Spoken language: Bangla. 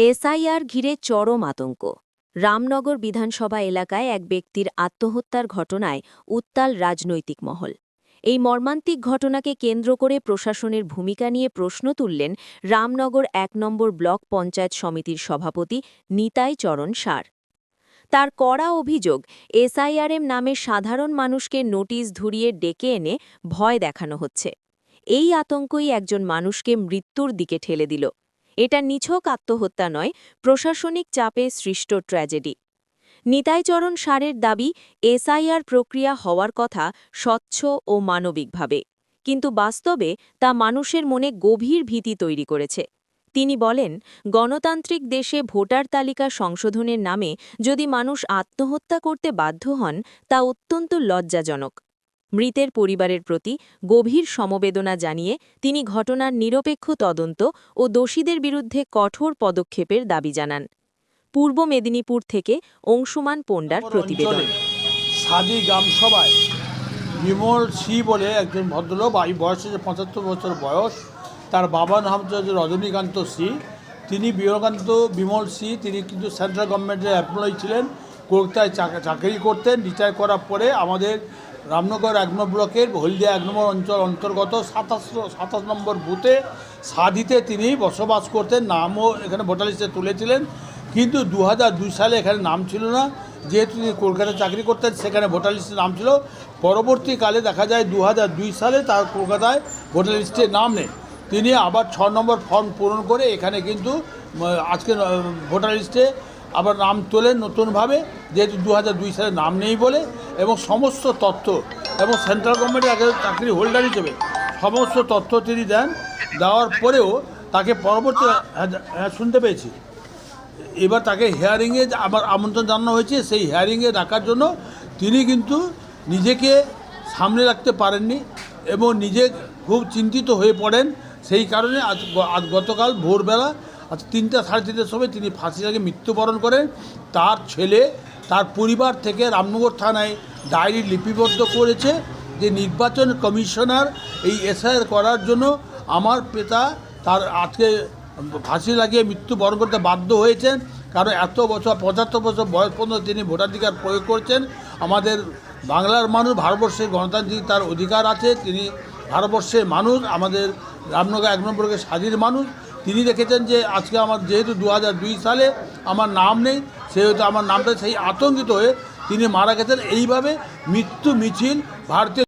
এসআইআর ঘিরে চরম আতঙ্ক। রামনগর বিধানসভা এলাকায় এক ব্যক্তির আত্মহত্যার ঘটনায় উত্তাল রাজনৈতিক মহল। এই মর্মান্তিক ঘটনাকে কেন্দ্র করে প্রশাসনের ভূমিকা নিয়ে প্রশ্ন তুললেন রামনগর এক নম্বর ব্লক পঞ্চায়েত সমিতির সভাপতি নিতাই চরণ সার। তার কড়া অভিযোগ, এসআইআরএম নামে সাধারণ মানুষকে নোটিশ ধুরিয়ে ডেকে এনে ভয় দেখানো হচ্ছে। এই আতঙ্কই একজন মানুষকে মৃত্যুর দিকে ঠেলে দিল। এটা নিছক আত্মহত্যা নয়, প্রশাসনিক চাপে সৃষ্ট ট্র্যাজেডি। নিতাইচরণ সারের দাবি, এসআইআর প্রক্রিয়া হওয়ার কথা স্বচ্ছ ও মানবিকভাবে। কিন্তু বাস্তবে তা মানুষের মনে গভীর ভীতি তৈরি করেছে। তিনি বলেন, গণতান্ত্রিক দেশে ভোটার তালিকা সংশোধনের নামে যদি মানুষ আত্মহত্যা করতে বাধ্য হন, তা অত্যন্ত লজ্জাজনক। মৃতের পরিবারের প্রতি গভীর সমবেদনা জানিয়ে তিনি ঘটনার নিরপেক্ষ তদন্ত ও দোষীদের বিরুদ্ধে কঠোর পদক্ষেপের দাবি জানান। পূর্ব মেদিনীপুর থেকে অংশুমান পণ্ডার প্রতিবেদন। সাদি গ্রাম সভায় বিমল সি বলে একজন ভদ্রলোক এই বয়স হচ্ছে পঁচাত্তর বছর বয়স তার বাবার নাম হচ্ছে রজনীকান্ত সি। তিনি বিবেকান্ত বিমল সি তিনি কিন্তু সেন্ট্রাল গভর্নমেন্টের এমপ্লয়ি ছিলেন। কলকাতায় চাকরি করতেন রিটায়ার করার পরে আমাদের রামনগর এক নম্বর ব্লকের হলদিয়া এক নম্বর অঞ্চল অন্তর্গত সাতাশ সাতাশ নম্বর বুথে সাদিতে তিনি বসবাস করতেন। নামও এখানে ভোটার লিস্টে তুলেছিলেন। কিন্তু দু সালে এখানে নাম ছিল না। যেহেতু তিনি কলকাতায় চাকরি করতেন, সেখানে ভোটার লিস্টে নাম ছিল। পরবর্তীকালে দেখা যায় দু সালে তার কলকাতায় ভোটার লিস্টে নাম নেই। তিনি আবার ছ নম্বর ফর্ম পূরণ করে এখানে কিন্তু আজকে ভোটার লিস্টে আবার নাম তোলেন নতুনভাবে যেহেতু দু হাজার দুই সালে নাম নেই বলে এবং সমস্ত তথ্য এবং সেন্ট্রাল গভর্নমেন্টের আগে চাকরি হোল্ডার হিসেবে সমস্ত তথ্য তিনি দেন। দেওয়ার পরেও তাকে পরবর্তী হ্যাঁ, হ্যাঁ, শুনতে পেয়েছি। এবার তাকে হেয়ারিংয়ে আবার আমন্ত্রণ জানানো হয়েছে। সেই হেয়ারিংয়ে রাখার জন্য তিনি কিন্তু নিজেকে সামনে রাখতে পারেননি এবং নিজে খুব চিন্তিত হয়ে পড়েন। সেই কারণে আজ গতকাল ভোরবেলা আজ তিনটা সাড়ে তিনটার সময় তিনি ফাঁসি লাগে মৃত্যুবরণ করেন। তার ছেলে, তার পরিবার থেকে রামনগর থানায় ডায়েরি লিপিবদ্ধ করেছে যে নির্বাচন কমিশনার এই এসআইআর করার জন্য আমার পিতা তার আজকে ফাঁসি লাগিয়ে মৃত্যুবরণ করতে বাধ্য হয়েছেন। কারণ এত বছর, পঁচাত্তর বছর বয়স পর্যন্ত তিনি ভোটাধিকার প্রয়োগ করছেন। আমাদের বাংলার মানুষ, ভারতবর্ষের গণতান্ত্রিক তার অধিকার আছে। তিনি ভারতবর্ষের মানুষ, আমাদের রামনগর এক নম্বরকে স্বাধীন মানুষ। তিনি দেখেছেন যে আজকে আমার যেহেতু দু সালে আমার নাম নেই, সেহেতু আমার নামটা সেই আতঙ্কিত হয়ে তিনি মারা গেছেন। এইভাবে মৃত্যু মিছিল ভারতীয়